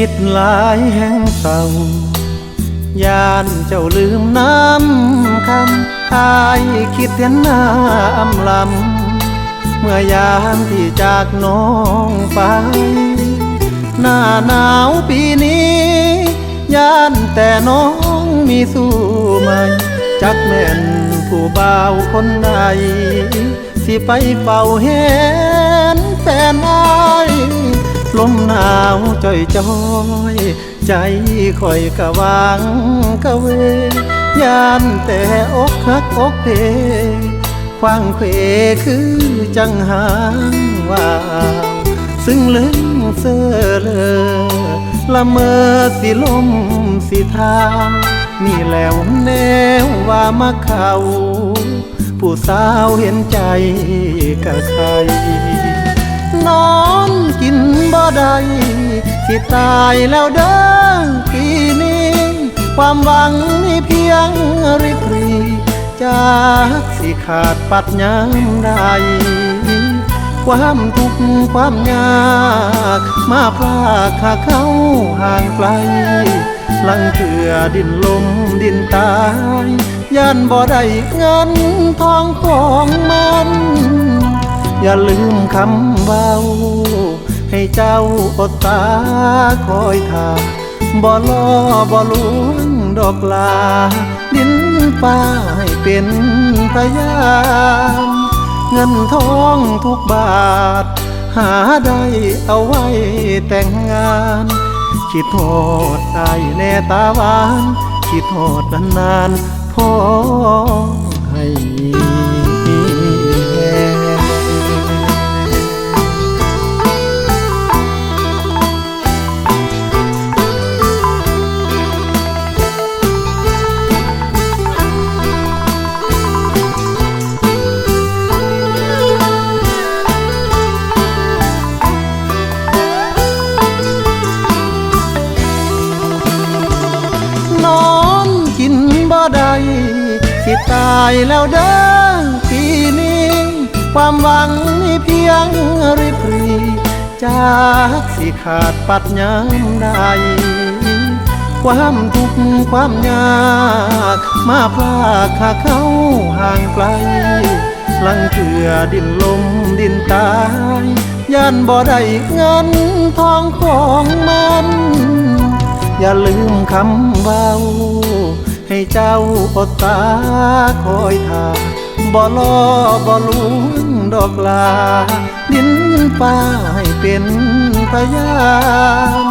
คิดหลายแห่งเศร้ายานเจ้าลืมน้ำคำอายคิดเห็นหน้าอำลำ เมื่อยามที่จากน้องไป หน้าหนาวปีนี้ ยานแต่น้องมีสู้ไหมจักแม่นผู้บ่าวคนใดสิไปเฝ้าเห็นแฟนอาย จ่อยจอยใจคอยกะวางกะเวยานแต่อกหักอกเพควางเควคือจังหางว่าซึ่งลึงเสือเลอละเมอสิลมสิทางนี่แล้วแนวว่ามาเขา ผู้สาวเห็นใจกะใคร นอนกินบ่ได้สิตายแล้วเด้อปีนี้ ความหวังมีเพียงริบรีจากสิขาดปัดยามใดความทุกข์ความยาก มาพลากขาเข้าห่างไกล ลังเถื่อดินลมดินตาย ย่านบ่ได้เงินทองของมัน อย่าลืมคำเบาให้เจ้าอดตาคอยทาบ่ล้อบ่ลวงดอกลา ดินฟ้าให้เป็นพยานเงินทองทุกบาท หาได้เอาไว้แต่งงาน คิดโทษอายแน่ตาหวาน คิดโทษนานๆพอ บ่ได้สิตายแล้วเด้อปีนี้ ความหวังมีเพียงริบรีจากสิขาดปัดยามใดความทุกข์ความยากมาพลากขาเข้าห่างไกลลังเถื่อดินลมดินตายย่านบ่ได้เงินทองของมัน อย่าลืมคำเบา ให้เจ้าอดตาคอยทาบ่ล้อบ่ลวงดอกลา ดินฟ้าให้เป็นพยาน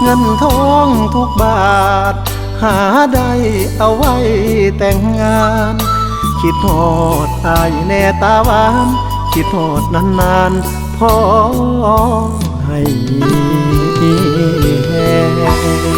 เงินทองทุกบาท หาได้เอาไว้แต่งงาน คิดโทษอายแน่ตาหวาน คิดโทษนานๆพอให้แห้